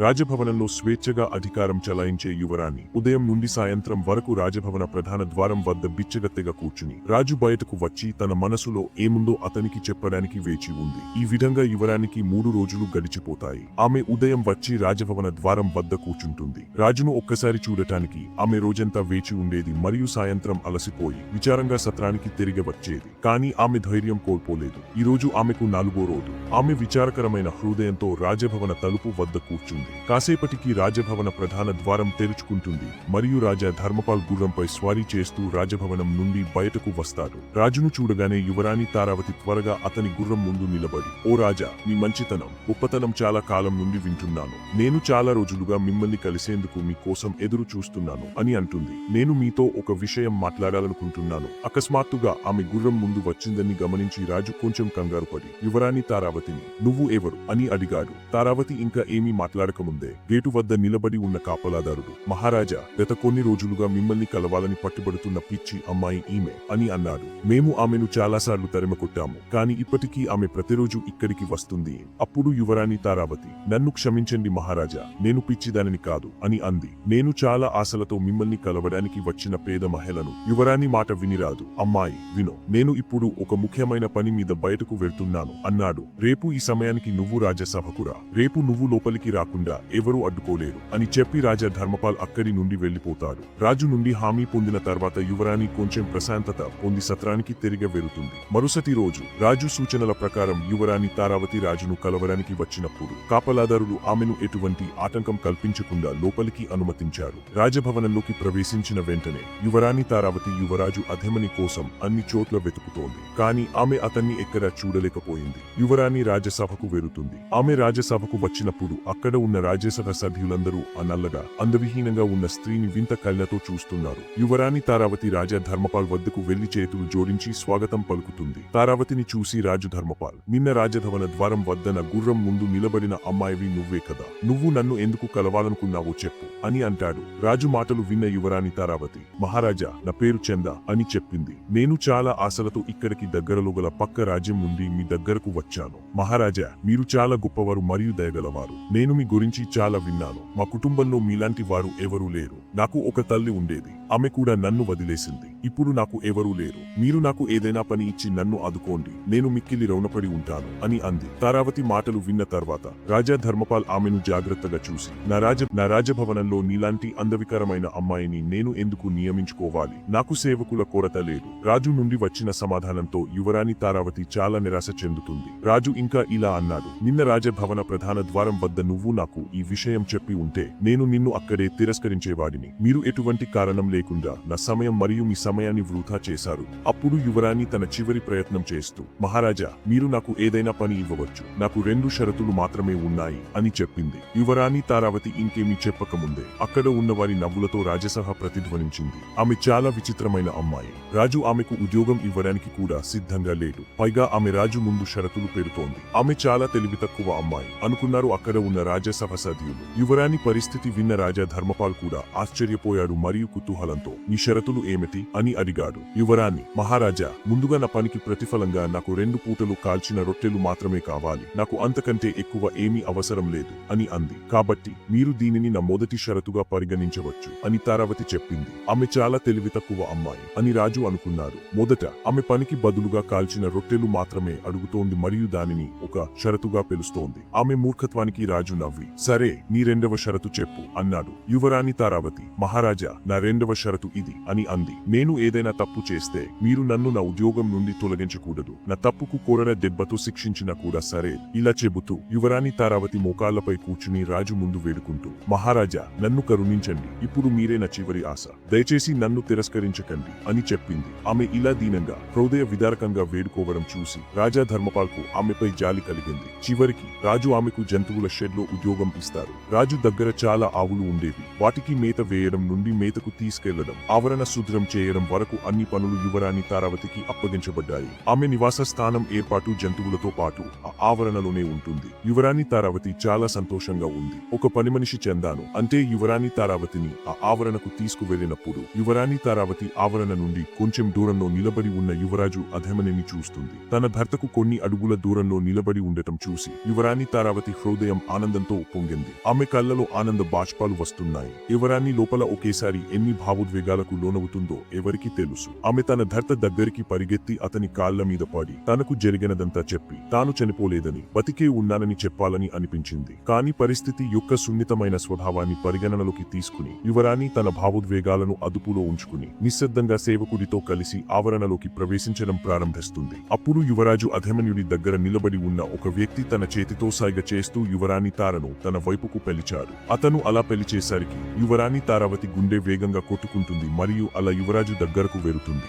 రాజభవనంలో స్వేచ్ఛగా అధికారం చలాయించే యువరాణి ఉదయం నుండి సాయంత్రం వరకు రాజభవన ప్రధాన ద్వారం వద్ద బిచ్చగత్తెగా కూర్చుని రాజు బయటకు వచ్చి తన మనసులో ఏముందో అతనికి చెప్పడానికి వేచి ఉంది. ఈ విధంగా యువరానికి మూడు రోజులు గడిచిపోతాయి. ఆమె ఉదయం వచ్చి రాజభవన ద్వారం వద్ద కూర్చుంటుంది. రాజును ఒక్కసారి చూడటానికి ఆమె రోజంతా వేచి ఉండేది మరియు సాయంత్రం అలసిపోయి విచారంగా సత్రానికి తిరిగి వచ్చేది. కానీ ఆమె ధైర్యం కోల్పోలేదు. ఈ రోజు ఆమెకు నాలుగో రోజు. ఆమె విచారకరమైన హృదయంతో రాజభవన తలుపు వద్ద కూర్చుంది. కాసేపటికి రాజభవన ప్రధాన ద్వారం తెరుచుకుంటుంది. మరియు రాజా ధర్మపాల్ గుర్రంపై స్వారీ చేస్తూ రాజభవనం నుండి బయటకు వస్తారు రాజును చూడగానే యువరాణి తారావతి త్వరగా అతని గుర్రం ముందు నిలబడి ఓ రాజా మీ మంచితనం. గొప్పతనం చాలా కాలం నుండి వింటున్నాను. నేను చాలా రోజులుగా మిమ్మల్ని కలిసేందుకు మీ కోసం ఎదురు చూస్తున్నాను అని అంటుంది. నేను మీతో ఒక విషయం మాట్లాడాలనుకుంటున్నాను. అకస్మాత్తుగా ఆమె గుర్రం ముందు వచ్చిందని గమనించి రాజు కొంచెం కంగారు పడి యువరాణి తారావతిని నువ్వు ఎవరు? అని అడిగాడు. తారావతి ఇంకా ఏమీ మాట్లాడకముందే గేటు వద్ద నిలబడి ఉన్న కాపలాదారుడు మహారాజా గత కొన్ని రోజులుగా మిమ్మల్ని కలవాలని పట్టుబడుతున్న పిచ్చి అమ్మాయి ఈమె అని అన్నాడు. మేము ఆమెను చాలాసార్లు తరిమకొట్టాము కాని ఇప్పటికీ ఆమె ప్రతిరోజు ఇక్కడికి వస్తుంది. అప్పుడు యువరాణి తారావతి నన్ను క్షమించండి మహారాజా నేను పిచ్చిదానిని కాదు అని అంది. నేను చాలా ఆశలతో మిమ్మల్ని కలవడానికి వచ్చిన పేద మహిళను. యువరాణి మాట వినిరాదు. అమ్మాయి విను నేను ఇప్పుడు ఒక ముఖ్యమైన పని మీద బయటకు వెళ్తున్నాను అన్నాడు. రేపు ఈ సమయానికి నువ్వు రాజ్యసభకురా రేపు నువ్వు లోపలికి రాకుండా ఎవరూ అడ్డుకోలేరు అని చెప్పి రాజా ధర్మపాల్ అక్కడి నుండి వెళ్ళిపోతాడు రాజు నుండి హామీ పొందిన తర్వాత యువరాణి కొంచెం ప్రశాంతత పొంది సత్రానికి తిరిగి వెళుతుంది. మరుసటి రోజు రాజు సూచనల ప్రకారం యువరాణి తారావతి రాజును కలవడానికి వచ్చినప్పుడు కాపలాదారులు ఆమెను ఎటువంటి ఆటంకం కల్పించకుండా లోపలికి అనుమతించారు. రాజభవనంలోకి ప్రవేశించిన వెంటనే యువరాణి తారావతి యువరాజు అధెమని కోసం అన్ని చోట్ల వెతుకుతోంది. కాని ఆమె అతన్ని ఎక్కడా చూడలేకపోయింది. యువరాణి రాజసభకు వెళుతుంది. ఆమె రాజసభకు వచ్చినప్పుడు అక్కడ ఉన్న రాజ్యసభ సభ్యులందరూ అనల్లగా నల్లగా అందవిహీనంగా ఉన్న స్త్రీని వింత కళ్ళతో చూస్తున్నారు. యువరాణి తారావతి రాజా ధర్మపాల్ వద్దకు వెళ్ళి చేతులు జోడించి స్వాగతం పలుకుతుంది. తారావతిని చూసి రాజు ధర్మపాల్ నిన్న రాజధవన ద్వారం వద్దన గుర్రం ముందు నిలబడిన అమ్మాయివి నువ్వే కదా. నువ్వు నన్ను ఎందుకు కలవాలనుకున్నావో చెప్పు అని అంటాడు. రాజు మాటలు విన్న యువరాణి తారావతి మహారాజా నా పేరు చంద అని చెప్పింది. నేను చాలా ఆశలతో ఇక్కడికి దగ్గరలో గల పక్క రాజ్యం నుండి మీ దగ్గరకు వచ్చాను. మహారాజా మీరు చాలా గొప్పవారు మరియు దయగలవారు. నేను మీ గురించి చాలా విన్నాను. మా కుటుంబంలో మీలాంటి వారు ఎవరూ లేరు. నాకు ఒక తల్లి ఉండేది. ఆమె కూడా నన్ను వదిలేసింది. ఇప్పుడు నాకు ఎవరూ లేరు. మీరు నాకు ఏదైనా పని ఇచ్చి నన్ను ఆదుకోండి. నేను మిక్కిలి రౌనపడి ఉంటాను అని అంది. తారావతి మాటలు విన్న తర్వాత రాజా ధర్మపాల్ ఆమెను జాగ్రత్తగా చూసి నా రాజ నా రాజభవనంలో నీలాంటి అందవికరమైన అమ్మాయిని నేను ఎందుకు నియమించుకోవాలి? నాకు సేవకుల కొరత లేదు. రాజు నుండి వచ్చిన సమాధానంతో యువరాణి తారావతి చాలా నిరాశ చెందుతుంది. రాజు ఇంకా ఇలా అన్నాడు. నిన్న రాజభవన ప్రధాన ద్వారం వద్ద నువ్వు నాకు ఈ విషయం చెప్పి ఉంటే నేను నిన్ను అక్కడే తిరస్కరించేవాడిని. మీరు ఎటువంటి కారణం లేకుండా నా సమయం మరియు మీ సమయాన్ని వృధా చేశారు. అప్పుడు యువరాణి తన చివరి ప్రయత్నం చేస్తూ మహారాజా మీరు నాకు ఏదైనా పని ఇవ్వవచ్చు. నాకు రెండు షరతులు మాత్రమే ఉన్నాయి అని చెప్పింది. యువరాణి తారావతి ఇంకేమీ చెప్పకముందే అక్కడ ఉన్న వారి నవ్వులతో రాజసహ ప్రతిధ్వనించింది. ఆమె చాలా విచిత్రమైన అమ్మాయి. రాజు ఆమెకు ఉద్యోగం ఇవ్వడానికి కూడా సిద్ధంగా లేడు. పైగా ఆమె రాజు ముందు షరతులు పెడుతోంది ఆమె చాలా తెలివి తక్కువ అమ్మాయి. అనుకున్నారు అక్కడ ఉన్న రాజ సభ్యులు యువరాణి పరిస్థితి విన్న రాజా ధర్మపాల్ కూడా ఆశ్చర్యపోయాడు మరియు కుతూహలంతో నీ షరతులు ఏమిటి? అని అడిగాడు. యువరాణి మహారాజా ముందుగా నా పనికి ప్రతిఫలంగా నాకు రెండు పూటలు కాల్చిన రొట్టెలు మాత్రమే కావాలి. నాకు అంతకంటే ఎక్కువ ఏమీ అవసరం లేదు అని అంది. కాబట్టి మీరు దీనిని నా మొదటి షరతుగా పరిగణించవచ్చు అని తారావతి చెప్పింది. ఆమె చాలా తెలివి తక్కువ అమ్మాయి అని రాజు అనుకున్నాడు. మొదట ఆమె పనికి బదులుగా కాల్చిన రొట్టెలు మాత్రమే అడుగుతోంది మరియు దానిని ఒక షరతుగా పిలుస్తోంది. ఆమె మూర్ఖత్వానికి రాజు నవ్వి సరే నీ రెండవ షరతు చెప్పు అన్నాడు. యువరాణి తారావతి మహారాజా నా రెండవ షరతు ఇది అని అంది. నేను ఏదైనా తప్పు చేస్తే మీరు నన్ను నా ఉద్యోగం నుండి తొలగించకూడదు. నా తప్పుకు కోరన దెబ్బతో శిక్షించినా కూడా సరే ఇలా చెబుతూ యువరాణి తారావతి మోకాళ్ళపై కూర్చుని రాజు ముందు వేడుకుంటూ మహారాజా నన్ను కరుణించండి. ఇప్పుడు మీరే నా చివరి ఆశ. దయచేసి నన్ను తిరస్కరించకండి అని చెప్పింది. ఆమె ఇలా దీనంగా హృదయ విదారకంగా వేడుకోవడం చూసి రాజా ధర్మపాల్కు ఆమెపై జాలి కలిగింది. చివరికి రాజు ఆమెకు జంతువుల షెడ్లో ఉద్యోగం ఇస్తారు రాజు దగ్గర చాలా ఆవులు ఉండేవి. వాటికి మేత వేయడం నుండి మేతకు తీసుకెళ్ళడం ఆవరణ శుద్రం చేయడం వరకు అన్ని పనులు యువరాణి తారావతికి అప్పగించబడ్డాయి. ఆమె నివాస స్థానం ఏర్పాటు జంతువులతో పాటు ఆ ఆవరణలోనే ఉంటుంది. యువరాణి తారావతి చాలా సంతోషంగా ఉంది. ఒక పని మనిషి చెందాను. అంటే యువరాణి తారావతిని ఆ ఆవరణకు తీసుకువెళ్ళినప్పుడు యువరాణి తారావతి ఆవరణ నుండి కొంచెం దూరంలో నిలబడి ఉన్న యువరాజు అధమనిని చూస్తుంది. తన భర్తకు కొన్ని అడుగుల దూరంలో నిలబడి ఉండటం చూసి యువరాణి తారావతి హృదయం ఆనందంతో పొంగింది. ఆమె కళ్ళలో ఆనంద బాష్పాలు వస్తున్నాయి. యువరాణి లోపల ఒకేసారి ఎన్ని భావోద్వేగాలకు లోనవుతుందో ఎవరికి తెలుసు. ఆమె తన భర్త దగ్గరికి పరిగెత్తి అతని కాళ్ళ మీద పడి తనకు జరిగినదంతా చెప్పి తాను చనిపోలేదని బతికే ఉన్నానని చెప్పాలని అనిపించింది. కాని పరిస్థితి యొక్క సున్నితమైన స్వభావాన్ని పరిగణనలోకి తీసుకుని యువరాణి తన భావోద్వేగాలను అదుపులో ఉంచుకుని నిశ్శబ్దంగా సేవకుడితో కలిసి ఆవరణలోకి ప్రవేశించడం ప్రారంభిస్తుంది. అప్పుడు యువరాజు అధమన్యుడి దగ్గర నిలబడి ఉన్న ఒక వ్యక్తి తన చేతితో సైగ చేస్తూ యువరాణి తారను తన వైపుకు పెలిచాడు. అతను అలా పెలిచేసరికి యువరాణి తారావతి గుండె వేగంగా కొట్టుకుంటుంది మరియు అలా యువరాజు దగ్గరకు వెళుతుంది.